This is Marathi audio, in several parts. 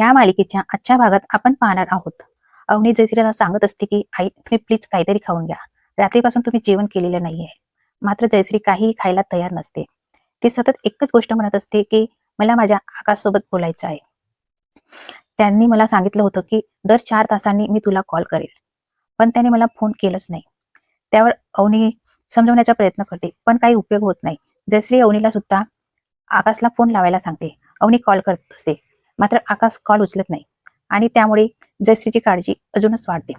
या मालिकेच्या आजच्या भागात आपण पाहणार आहोत. अवनी जयश्रीला सांगत असते की आई तुम्ही प्लीज काहीतरी खाऊन घ्या. रात्रीपासून तुम्ही जेवण केलेलं नाहीये. मात्र जयश्री काहीही खायला तयार नसते. ती सतत एकच गोष्ट म्हणत असते की मला माझ्या आकाशसोबत बोलायचं आहे. त्यांनी मला सांगितलं होतं की दर चार तासांनी मी तुला कॉल करेल. पण त्याने मला फोन केलंच नाही. त्यावर अवनी समजवण्याचा प्रयत्न करते पण काही उपयोग होत नाही. जयश्री अवनीला सुद्धा आकाशला फोन लावायला सांगते. अवनी कॉल करत असते. मात्र आकाश कॉल उचलत नाही. आणि त्यामुळे जयश्रीची काळजी अजूनच वाढते.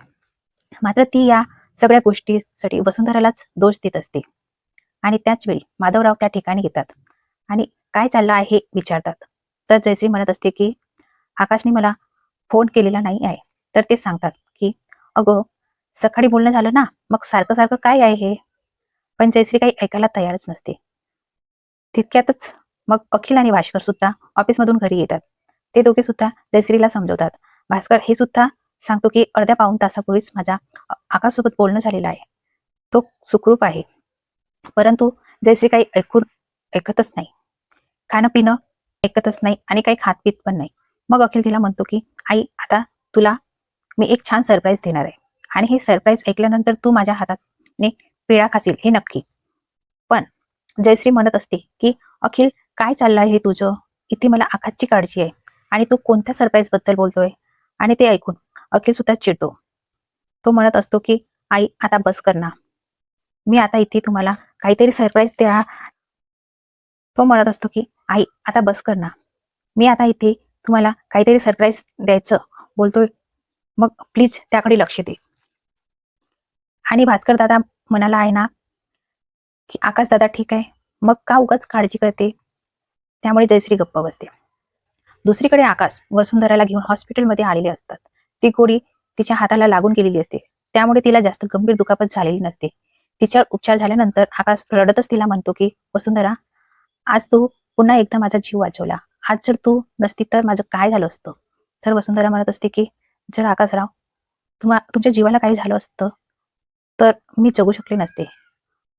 मात्र ती या सगळ्या गोष्टीसाठी वसुंधरालाच दोष देत असते. आणि त्याच वेळी माधवराव त्या ठिकाणी येतात. आणि काय चाललं आहे हे विचारतात. तर जयश्री म्हणत असते की आकाशने मला फोन केलेला नाही आहे. तर ते सांगतात की अगो सकाळी बोलणं झालं ना मग सारखं सारखं काय आहे हे? पण जयश्री काही ऐकायला तयारच नसते. तितक्यातच मग अखिल आणि भास्कर सुद्धा ऑफिसमधून घरी येतात. ते दोघे सुद्धा जयश्रीला समजवतात. भास्कर हे सुद्धा सांगतो की अर्ध्या पाऊन तासापूर्वीच माझ्या आकाशसोबत बोलणं झालेलं आहे. तो सुखरूप आहे. परंतु जयश्री काही ऐकून ऐकतच नाही. खाणं पिणं ऐकतच नाही आणि काही खात पित पण नाही. मग अखिल तिला म्हणतो की आई आता तुला मी एक छान सरप्राईज देणार आहे. आणि हे सरप्राईज ऐकल्यानंतर तू माझ्या हाताने पिळा खासील हे नक्की. पण जयश्री म्हणत असते की अखिल काय चाललंय हे तुझं? इथे मला आखातची काळजी आहे. आणि तो कोणत्या सरप्राईजबद्दल बोलतोय? आणि ते ऐकून अखिल सुद्धा चिडतो. तो म्हणत असतो की आई आता बस कर ना. मी आता इथे तुम्हाला काहीतरी सरप्राईज द्या. तो म्हणत असतो की आई आता बस कर ना. मी आता इथे तुम्हाला काहीतरी सरप्राईज द्यायचं बोलतोय. मग प्लीज त्याकडे लक्ष दे. आणि भास्कर दादा म्हणाला आहे ना की आकाश दादा ठीक आहे. मग का उगाच काळजी करते? त्यामुळे जयश्री गप्प बसते. दुसरीकडे आकाश वसुंधराला घेऊन हॉस्पिटलमध्ये आलेले असतात. ती गोळी तिच्या हाताला लागून गेलेली असते. त्यामुळे तिला जास्त गंभीर दुखापत झालेली नसते. तिच्यावर उपचार झाल्यानंतर आकाश रडतच तिला म्हणतो की वसुंधरा आज तू पुन्हा एकदा माझा जीव वाचवला. आज जर तू नसती तर माझं काय झालं असतं? तर वसुंधरा म्हणत असते की जर आकाशराव तुम्हा तुमच्या जीवाला काही झालं असतं तर मी जगू शकले नसते.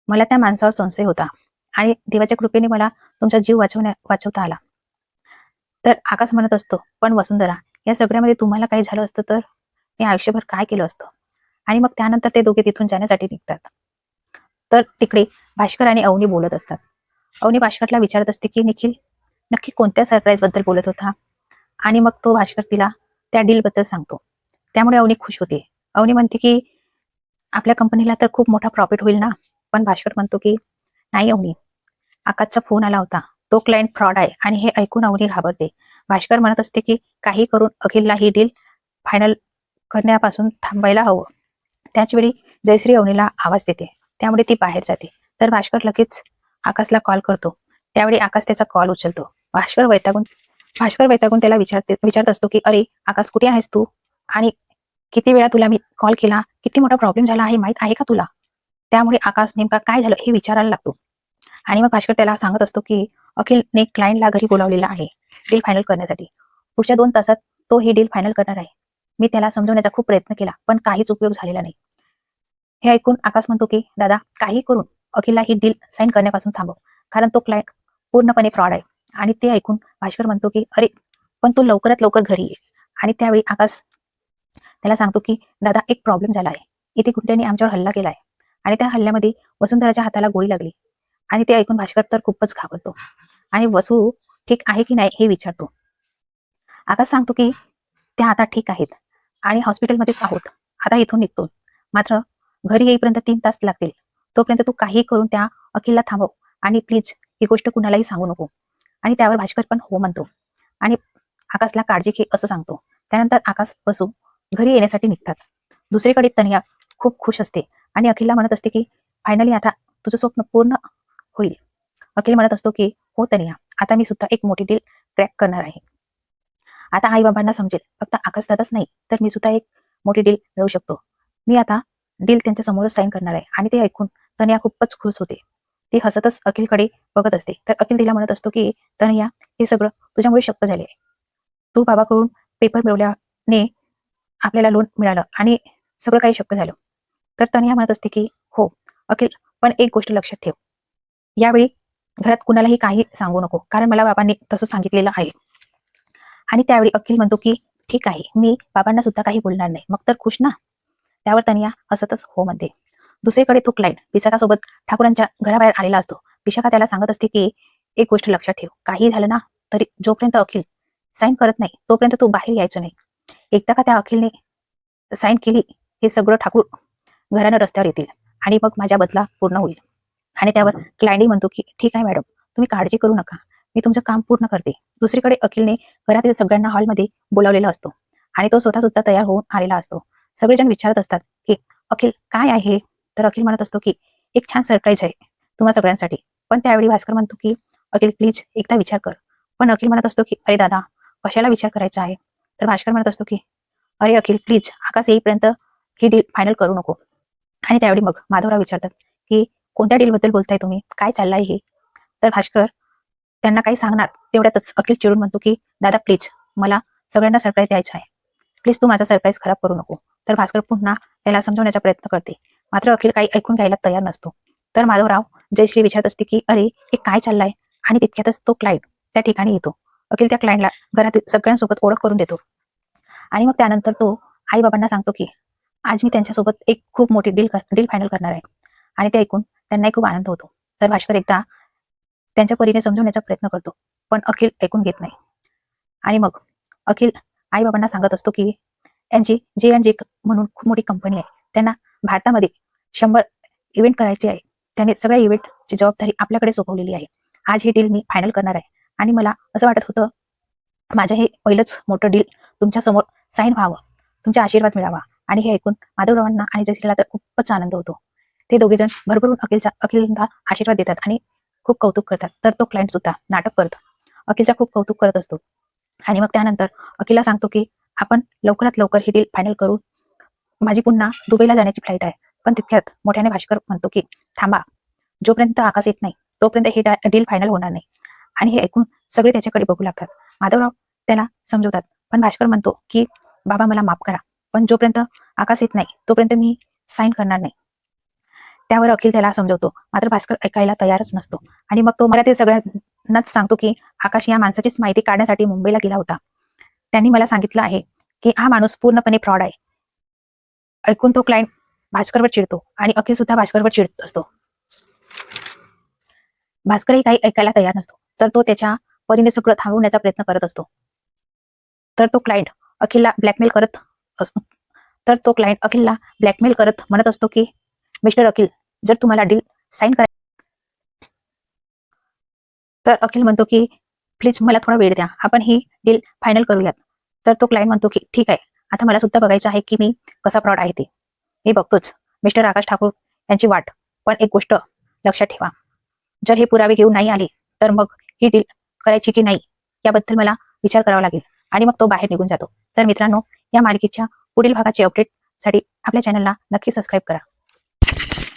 मला त्या माणसावर संशय होता आणि देवाच्या कृपेने मला तुमचा जीव वाचवण्या वाचवता आला. तर आकाश म्हणत असतो पण वसुंधरा या सगळ्यामध्ये तुम्हाला काही झालं असतं तर? मी आयुष्यभर काय केलं असतं? आणि मग त्यानंतर ते दोघे तिथून जाण्यासाठी निघतात. तर तिकडे भास्कर आणि अवनी बोलत असतात. अवनी भास्करला विचारत असते की निखिल नक्की कोणत्या सरप्राईजबद्दल बोलत होता? आणि मग तो भास्कर तिला त्या डील बद्दल सांगतो. त्यामुळे अवनी खुश होते. अवनी म्हणते की आपल्या कंपनीला तर खूप मोठा प्रॉफिट होईल ना? पण भास्कर म्हणतो की नाही अवनी. आकाशचा फोन आला होता. तो क्लायंट फ्रॉड आहे आणि हे ऐकून अवनी घाबरते. भाष्कर म्हणत असते की काही करून अखिलला ही डील फायनल करण्यापासून थांबायला हवं. त्याचवेळी जयश्री अवनीला आवाज देते. त्यामुळे ती बाहेर जाते. तर भाष्कर लगेच आकाशला कॉल करतो. त्यावेळी आकाश त्याचा कॉल उचलतो. भाष्कर वैतागून भास्कर वैतागून त्याला विचारते विचारत असतो की अरे आकाश कुठे आहेस तू? आणि किती वेळा तुला मी कॉल केला? किती मोठा प्रॉब्लेम झाला आहे? माहीत आहे का तुला? त्यामुळे आकाश नेमका काय झालं हे विचारायला लागतो. आणि मग भास्कर त्याला सांगत असतो की अखिलने क्लायंटला घरी बोलावलेला आहे डील फायनल करण्यासाठी. पुढच्या दोन तासात तो ही डील फायनल करणार आहे. मी त्याला समजवण्याचा खूप प्रयत्न केला पण काहीच उपयोग झालेला नाही. हे ऐकून आकाश म्हणतो की दादा काही करून अखिलला ही डील साईन करण्यापासून थांबव कारण तो क्लायंट पूर्णपणे फ्रॉड आहे. आणि ते ऐकून भास्कर म्हणतो की अरे पण तू लवकरात लवकर घरी ये आणि त्यावेळी आकाश त्याला सांगतो की दादा एक प्रॉब्लेम झाला आहे. इथे गुंड्यांनी आमच्यावर हल्ला केला आहे. आणि त्या हल्ल्यामध्ये वसुंधराच्या हाताला गोळी लागली. आणि ते ऐकून भास्कर तर खूपच घाबरतो. आणि वसू ठीक आहे की नाही हे विचारतो. आकाश सांगतो की त्या आता ठीक आहेत. आणि हॉस्पिटलमध्येच आहोत. आता इथून निघतो. मात्र घरी येईपर्यंत तीन तास लागतील. तोपर्यंत तू काही करून त्या अखिलला थांबव. आणि प्लीज ही गोष्ट कुणालाही सांगू नको. आणि त्यावर भास्कर पण हो म्हणतो. आणि आकाशला काळजी घे असं सांगतो. त्यानंतर आकाश बसू घरी येण्यासाठी निघतात. दुसरीकडे तनिया खूप खुश असते. आणि अखिलला म्हणत असते की फायनली आता तुझं स्वप्न पूर्ण होईल. अखिल म्हणत असतो की हो तनिया आता मी सुद्धा एक मोठी डील क्रॅक करणार आहे. आता आई बाबांना समजेल फक्त आकाश दादाच नाही तर मी सुद्धा एक मोठी डील मिळवू शकतो. मी आता डील त्यांच्या समोरच साईन करणार आहे. आणि ते ऐकून तनिया खूपच खुश होते. ती हसतच अखिलकडे बघत असते. तर अखिल तिला म्हणत असतो की तनया हे सगळं तुझ्यामुळे शक्य झाले आहे. तू बाबाकडून पेपर मिळवल्याने आपल्याला लोन मिळालं आणि सगळं काही शक्य झालं. तर तनया म्हणत असते की हो अखिल पण एक गोष्ट लक्षात ठेव. यावेळी घरात कुणालाही काही सांगू नको. कारण मला बाबांनी तसं सांगितलेलं आहे. आणि त्यावेळी अखिल म्हणतो की ठीक आहे मी बाबांना सुद्धा काही बोलणार नाही. मग तर खुश ना? त्यावर तनिया हसतच हो म्हणते. दुसरीकडे तो क्लायंट विशाखासोबत ठाकूरांच्या घराबाहेर आलेला असतो. पिशाखा त्याला सांगत असते की एक गोष्ट लक्षात ठेव. काही झालं ना तरी जोपर्यंत अखिल साईन करत नाही तोपर्यंत तू बाहेर यायचं नाही. एकदा का त्या अखिलने साईन केली हे सगळं ठाकूर घरानं रस्त्यावर येतील. आणि मग माझ्या बदला पूर्ण होईल. आणि त्यावर क्लायंटही म्हणतो की ठीक आहे मॅडम तुम्ही काळजी करू नका. मी तुमचं काम पूर्ण करते. दुसरीकडे अखिलने घरातील सगळ्यांना हॉलमध्ये बोलावलेला असतो आणि तो स्वतः सुद्धा तयार होऊन आलेला असतो. सगळेजण विचारत असतात की अखिल काय आहे? तर अखिल म्हणत असतो की एक छान सरप्राईज आहे तुम्हा सगळ्यांसाठी. पण त्यावेळी भास्कर म्हणतो की अखिल प्लीज एकदा विचार कर. पण अखिल म्हणत असतो की अरे दादा कशाला विचार करायचा आहे? तर भास्कर म्हणत असतो की अरे अखिल प्लीज आकाश येईपर्यंत ही डील फायनल करू नको. आणि त्यावेळी मग माधवराव विचारतात की कोणत्या डीलबद्दल बोलताय तुम्ही? काय चाललंय हे? तर भास्कर त्यांना काही सांगणार. तेवढ्यातच अखिल चिडून म्हणतो की दादा प्लीज मला सगळ्यांना सरप्राईज द्यायचा आहे. प्लीज तू माझा सरप्राईज खराब करू नको. तर भास्कर पुन्हा त्याला समजवण्याचा प्रयत्न करते. मात्र अखिल काही ऐकून घ्यायला तयार नसतो. तर माधवराव जयश्री विचारत असते की अरे हे काय चाललंय? आणि तितक्यातच तो क्लायंट त्या ठिकाणी येतो. अखिल त्या क्लायंटला घरातील सगळ्यांसोबत ओळख करून देतो. आणि मग त्यानंतर तो आई बाबांना सांगतो की आज मी त्यांच्यासोबत एक खूप मोठी डील डील फायनल करणार आहे. आणि ते ऐकून त्यांनाही खूप आनंद होतो. तर भाष्कर एकदा त्यांच्या परीने समजवण्याचा प्रयत्न करतो पण अखिल ऐकून घेत नाही. आणि मग अखिल आई बाबांना सांगत असतो की यांची जे अँड जे म्हणून खूप मोठी कंपनी आहे. त्यांना भारतामध्ये शंभर इव्हेंट करायचे आहे. त्यांनी सगळ्या इव्हेंटची जबाबदारी आपल्याकडे सोपवलेली आहे. आज ही डील मी फायनल करणार आहे. आणि मला असं वाटत होतं माझं हे पहिलंच मोठं डील तुमच्यासमोर साईन व्हावं. तुमचा आशीर्वाद मिळावा. आणि हे ऐकून माधवरावांना आणि जयश्रीला तर खूपच आनंद होतो. ते दोघे जण भरभरून अखिलचा अखिलला आशीर्वाद देतात आणि खूप कौतुक करतात. तर तो क्लायंट सुद्धा नाटक करतो. अखिलचा खूप कौतुक करत असतो. आणि मग त्यानंतर अखिलला सांगतो की आपण लवकरात लवकर ही डील फायनल करू माझी पुन्हा दुबईला जाण्याची फ्लाईट आहे. पण तितक्यात मोठ्याने भास्कर म्हणतो की थांबा. जोपर्यंत आकाश येत नाही तोपर्यंत ही डील फायनल होणार नाही. आणि हे ऐकून सगळे त्याच्याकडे बघू लागतात. माधवराव त्याला समजवतात. पण भास्कर म्हणतो की बाबा मला माफ करा. पण जोपर्यंत आकाश येत नाही तोपर्यंत मी साईन करणार नाही. त्यावर अखिल त्याला समजवतो. मात्र भास्कर ऐकायला तयारच नसतो. आणि मग तो मला ते सगळ्यांनाच सांगतो की आकाश या माणसाचीच माहिती काढण्यासाठी मुंबईला गेला होता. त्यांनी मला सांगितलं आहे की हा माणूस पूर्णपणे फ्रॉड आहे. ऐकून तो क्लायंट भास्करवर चिडतो आणि अखिल सुद्धा भास्करवर चिडत असतो. भास्करही काही ऐकायला तयार नसतो. तर तो त्याच्या परीने सगळं थांबवण्याचा प्रयत्न करत असतो. तर तो क्लायंट अखिलला ब्लॅकमेल करत असतो तर तो क्लायंट अखिलला ब्लॅकमेल करत म्हणत असतो की मिस्टर अखिल जर तुम्हाला डील साईन करा तर अखिल म्हणतो की प्लीज मला थोडा वेळ द्या. आपण ही डील फायनल करूयात. तर तो क्लायंट म्हणतो की ठीक आहे. आता मला सुद्धा बघायचं आहे की मी कसा फ्रॉड आहे ते. मी बघतोच. मिस्टर आकाश ठाकूर यांची वाट. पण एक गोष्ट लक्षात ठेवा. जर हे पुरावे घेऊन नाही आले तर मग ही डील करायची की नाही याबद्दल मला विचार करावा लागेल आणि मग तो बाहेर निघून जातो. तर मित्रांनो या मालिकेच्या पुढील भागाचे अपडेटसाठी आपल्या चॅनलला नक्की सबस्क्राईब करा.